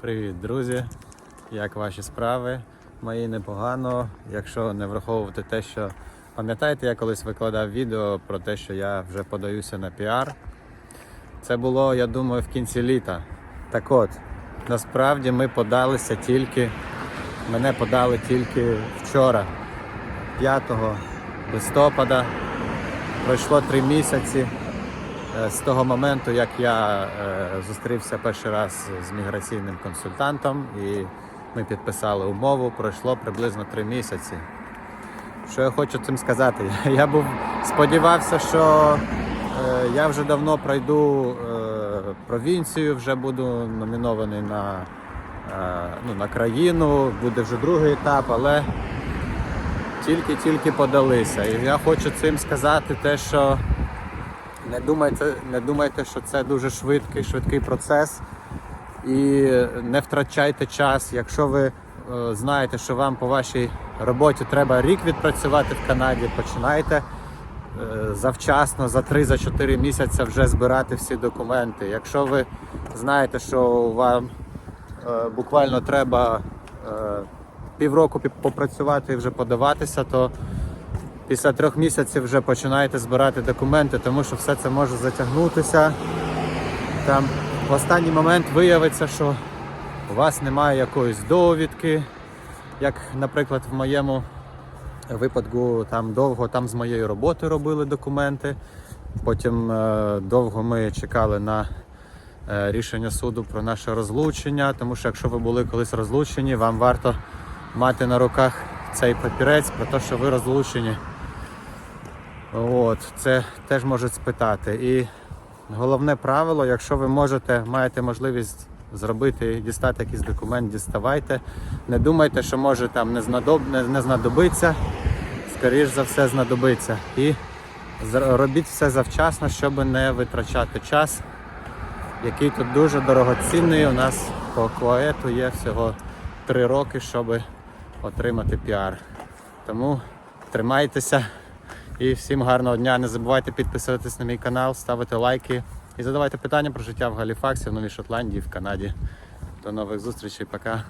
Привіт, друзі! Як ваші справи? Мої непогано. Якщо не враховувати те, що пам'ятаєте, я колись викладав відео про те, що я вже подаюся на піар. Це було, я думаю, в кінці літа. Так от, насправді ми подалися тільки, мене подали тільки вчора, 5 листопада. Пройшло три місяці з того моменту, як я е, зустрівся перший раз з міграційним консультантом і ми підписали умову, пройшло приблизно три місяці. Що я хочу цим сказати? Я був сподівався, що е, я вже давно пройду е, провінцію, вже буду номінований на, е, ну, на країну, буде вже другий етап, але тільки-тільки подалися. І я хочу цим сказати те, що не думайте, не думайте, що це дуже швидкий, швидкий процес. І не втрачайте час. Якщо ви е, знаєте, що вам по вашій роботі треба рік відпрацювати в Канаді, починайте е, завчасно, за 3-4 місяці вже збирати всі документи. Якщо ви знаєте, що вам е, буквально треба півроку попрацювати і вже подаватися, то після трьох місяців вже починаєте збирати документи, тому що все це може затягнутися. Там в останній момент виявиться, що у вас немає якоїсь довідки, як, наприклад, в моєму випадку там довго там з моєї роботи робили документи. Потім е, довго ми чекали на е, рішення суду про наше розлучення, тому що якщо ви були колись розлучені, вам варто мати на руках цей папірець про те, що ви розлучені. От, це теж можуть спитати. І головне правило, якщо ви можете, маєте можливість зробити, дістати якийсь документ, діставайте. Не думайте, що може там не, знадоб... не, знадобиться, скоріш за все знадобиться. І робіть все завчасно, щоб не витрачати час, який тут дуже дорогоцінний. У нас по коету є всього 3 роки, щоб отримати піар. Тому тримайтеся. І всім гарного дня. Не забувайте підписуватись на мій канал, ставити лайки і задавайте питання про життя в Галіфаксі, в Новій Шотландії, в Канаді. До нових зустрічей, пока.